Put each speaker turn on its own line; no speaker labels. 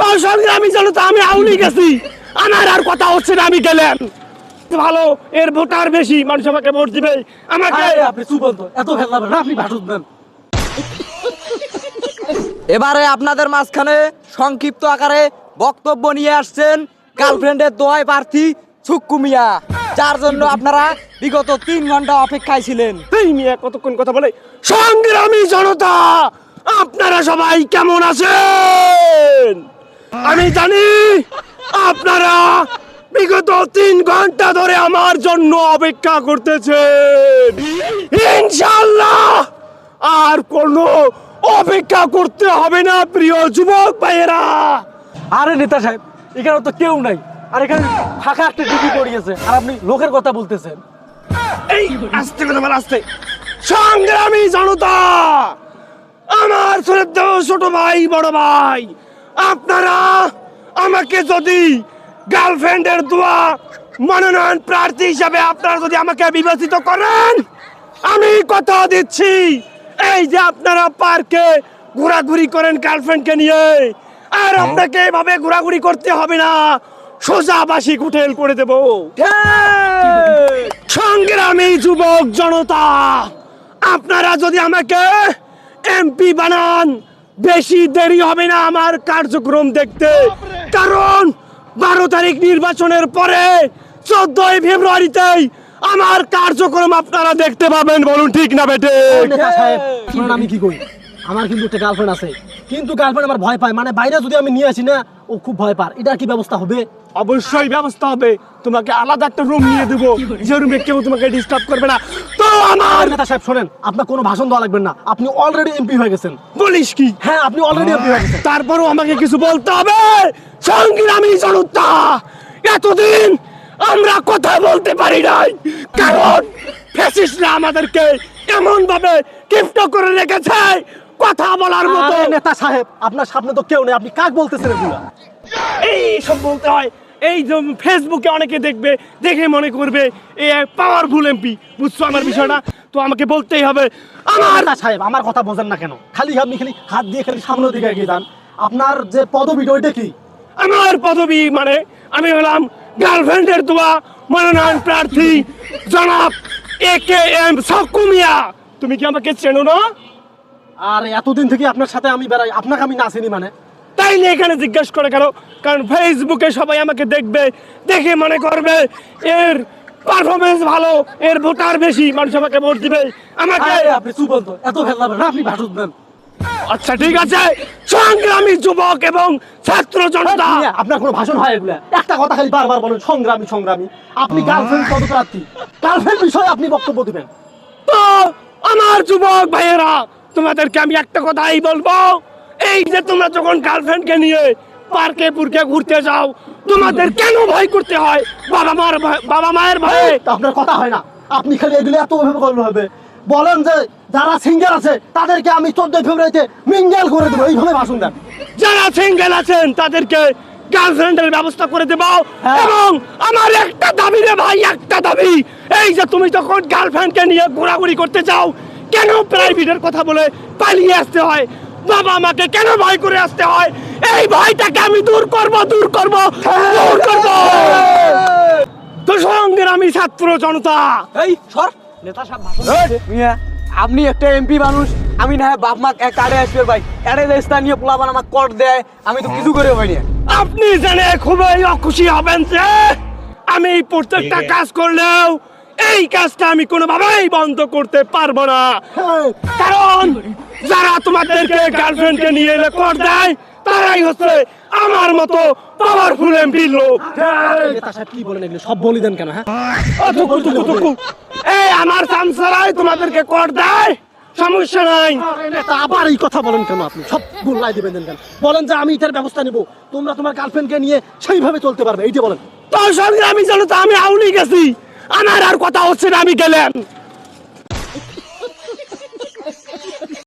তোর সঙ্গে আমি জনতা আমি আউলি গেছি। আমার আর কথা হচ্ছে না আমি গেলেন ভালো এর ভোটার বেশি মানুষ আমাকে ভোট দিবে। আমাকে
আপনি চুপ বলতো এত না আপনি ভাষণ দেন।
এবারে আপনাদের মাঝখানে সংক্ষিপ্ত আকারে বক্তব্য নিয়ে আসছেন গার্লফ্রেন্ডের দোয়ায় প্রার্থী ছুক্কু মিয়া যার জন্য আপনারা বিগত তিন ঘণ্টা অপেক্ষায় ছিলেন।
এই মিয়া কতক্ষণ কথা বলে? সংগ্রামী জনতা আপনারা সবাই কেমন আছেন? আমি জানি আপনারা বিগত তিন ঘণ্টা ধরে আমার জন্য অপেক্ষা করতেছেন। ইনশাল্লাহ আর কোনো অপেক্ষা করতে হবে না প্রিয় যুবক ভাইয়েরা।
আরে নেতা সাহেব এখানে তো কেউ নাই। আর এখানে ফাঁকা একটা ডিগ্রি পড়িয়েছে আর আপনি লোকের কথা বলতেছেন।
এই আস্তে কথা বল আস্তে। সংগ্রামী জনতা আমার ছোট ভাই বড় ভাই আপনারা আমাকে যদি গার্লফ্রেন্ডের দোয়া মনোনয়ন প্রার্থী হিসাবে আপনারা যদি আমাকে বিবেচিত করেন আমি কথা দিচ্ছি। এই যে আপনারা পার্কে ঘোরাঘুরি করেন গার্লফ্রেন্ডকে নিয়ে আর আপনাকে এভাবে ঘোরাঘুরি করতে হবে না সোজা বাসি কুটেল করে দেব। সংগ্রামী যুবক জনতা আপনারা যদি আমাকে এমপি বানান বেশি দেরি হবে না আমার কার্যক্রম দেখতে। কারণ বারো তারিখ নির্বাচনের পরে চোদ্দই ফেব্রুয়ারিতেই আমার কার্যক্রম আপনারা দেখতে পাবেন বলুন ঠিক না বেটে
আমি কি করি আমার কিন্তু একটা গার্লফ্রেন্ড আছে। কিন্তু গার্লফ্রেন্ড আমার ভয় পায়। মানে বাইরে যদি আমি নিয়ে আসি না ও খুব ভয় পার এটা কি ব্যবস্থা হবে?
অবশ্যই ব্যবস্থা হবে। তোমাকে আলাদা একটা রুম নিয়ে দেবো। যে রুমে কেউ তোমাকে ডিস্টার্ব করবে না। আমার!
নেতা সাহেব শোনেন আপনার কোনো ভাষণ দেওয়া লাগবে না। আপনি অলরেডি এমপি হয়ে গেছেন।
বলিস কি?
হ্যাঁ আপনি অলরেডি এমপি হয়ে গেছেন।
তারপরও আমাকে কিছু বলতে হবে? সংগ্রামী জনতা এতদিন আমরা কথা বলতে পারি নাই। কারণ ফ্যাসিস্টরা আমাদেরকে এমন ভাবে গিফট করে রেখেছে কথা বলার মতো।
নেতা সাহেব আপনার সামনে তো কেউ নেই আপনি কাক বলতেছেন এগুলা?
এই সব বলতে হয় এই যে ফেসবুকে অনেকে দেখবে দেখে মনে করবে এ পাওয়ারফুল এমপি বুঝছ আমার বিষয়টা? তো আমাকে বলতেই হবে আমার
সাহেব আমার কথা বোঝেন না কেন? খালি আপনি খালি হাত দিয়ে খালি সামনের দিকে এগিয়ে যান। আপনার যে পদবিটা ওইটা কি?
আমার পদবি মানে আমি হলাম গার্লফ্রেন্ডের দোয়া মনোনয়ন প্রার্থী জনাব এ কে এম সকুমিয়া। তুমি কি আমাকে চেনো না?
আর এতদিন থেকে আপনার সাথে আমি বেড়াই আপনাকে আমি না চিনি মানে।
তাই নিয়ে এখানে জিজ্ঞেস করে কেন? কারণ ফেসবুকে সবাই আমাকে দেখবে দেখে মনে করবে এর পারফরমেন্স ভালো এর ভোটার বেশি মানুষ আমাকে ভোট দিবে। আমাকে
আপনি চুপ এত না আপনি ভাষণ দেন।
আচ্ছা ঠিক আছে। সংগ্রামী যুবক এবং ছাত্র জনতা।
আপনার কোনো ভাষণ হয় এগুলা? একটা কথা খালি বারবার বলেন সংগ্রামী সংগ্রামী। আপনি গার্লফ্রেন্ড পদপ্রার্থী। গার্লফ্রেন্ড বিষয়ে আপনি বক্তব্য দিবেন।
তো আমার যুবক ভাইয়েরা তোমাদেরকে আমি একটা কথাই বলব। এই যে তোমরা যখন গার্লফ্রেন্ডকে নিয়ে পার্কে পুরকে ঘুরতে যাও তোমাদের কেন ভয় করতে হয়? বাবা মার বাবা মায়ের ভয়ে।
আপনার কথা হয় না। আপনি খালি এগুলো এত ভাবে করলে হবে বলেন যে যারা সিঙ্গেল আছে তাদেরকে আমি চোদ্দই ফেব্রুয়ারিতে মিঙ্গেল করে দেবো। এইভাবে ভাষণ দেন।
যারা সিঙ্গেল আছেন তাদেরকে গার্লফ্রেন্ডের ব্যবস্থা করে দেব।
হ্যাঁ।
এবং আমার একটা দাবি রে ভাই একটা দাবি। এই যে তুমি যখন গার্লফ্রেন্ডকে নিয়ে ঘোরাঘুরি করতে যাও কেন প্রাইভেটের কথা বলে পালিয়ে আসতে হয়? বাবা আমাকে কেন ভয় করে আসতে হয়? এই ভয়টাকে আমি দূর করব দূর করব দূর করব। তো সংগ্রামী ছাত্র জনতা।
এই সর।
নেতা সাহেব
মিয়া আপনি একটা এমপি মানুষ। আমি না বাপ মা কার্ডে আসবে ভাই। এড়ে যে স্থানীয় পোলাপান আমার কট দেয় আমি তো কিছু করে হয়নি
আপনি জেনে খুবই অখুশি হবেন যে আমি প্রত্যেকটা কাজ করলেও এই কাজটা আমি কোনোভাবেই বন্ধ করতে পারব না। কারণ যারা তোমাদেরকে গার্লফ্রেন্ডকে নিয়ে রেকর্ড দেয় তারাই হচ্ছে আমার মতো পাওয়ারফুল এমপি লোক।
কি বলেন এগুলো? সব বলি দেন কেন হ্যাঁ।
এই আমার সামসারাই তোমাদেরকে কর দেয় সমস্যা নাই।
আবার এই কথা বলেন কেন আপনি? সব গোল্লাই দিবেন দেন কেন? বলেন যে আমি এটার ব্যবস্থা নিব। তোমরা তোমার গার্লফ্রেন্ডকে নিয়ে সেইভাবে চলতে পারবে। এইটা বলেন।
তোর সঙ্গে আমি জানো তো আমি আউলি গেছি। আমার আর কথা হচ্ছে না আমি গেলেন